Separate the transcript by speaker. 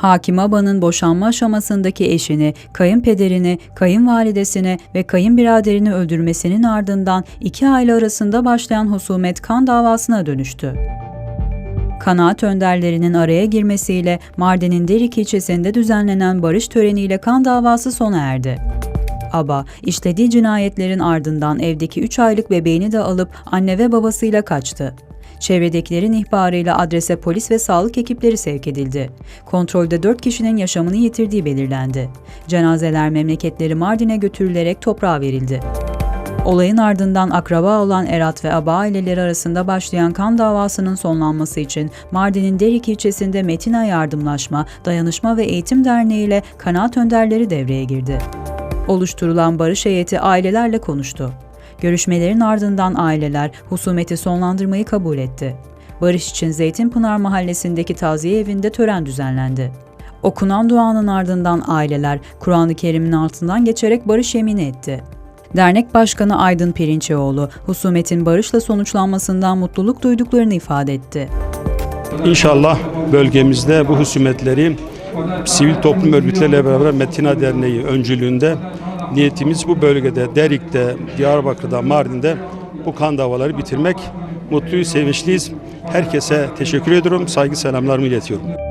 Speaker 1: Hakim Aba'nın boşanma aşamasındaki eşini, kayınpederini, kayınvalidesini ve kayınbiraderini öldürmesinin ardından iki aile arasında başlayan husumet kan davasına dönüştü. Kanaat önderlerinin araya girmesiyle Mardin'in Derik ilçesinde düzenlenen barış töreniyle kan davası sona erdi. Aba, işlediği cinayetlerin ardından evdeki 3 aylık bebeğini de alıp anne ve babasıyla kaçtı. Çevredekilerin ihbarıyla adrese polis ve sağlık ekipleri sevk edildi. Kontrolde 4 kişinin yaşamını yitirdiği belirlendi. Cenazeler memleketleri Mardin'e götürülerek toprağa verildi. Olayın ardından akraba olan Erat ve Aba aileleri arasında başlayan kan davasının sonlanması için Mardin'in Derik ilçesinde Metina Yardımlaşma, Dayanışma ve Eğitim Derneği ile kanaat önderleri devreye girdi. Oluşturulan barış heyeti ailelerle konuştu. Görüşmelerin ardından aileler husumeti sonlandırmayı kabul etti. Barış için Zeytinpınar mahallesindeki taziye evinde tören düzenlendi. Okunan duanın ardından aileler Kur'an-ı Kerim'in altından geçerek barış yemini etti. Dernek Başkanı Aydın Pirinçoğlu, husumetin barışla sonuçlanmasından mutluluk duyduklarını ifade etti.
Speaker 2: İnşallah bölgemizde bu husumetleri sivil toplum örgütleriyle beraber Metina Derneği öncülüğünde niyetimiz bu bölgede, Derik'te, Diyarbakır'da, Mardin'de bu kan davaları bitirmek. Mutluyuz, sevinçliyiz. Herkese teşekkür ediyorum. Saygı selamlarımı iletiyorum.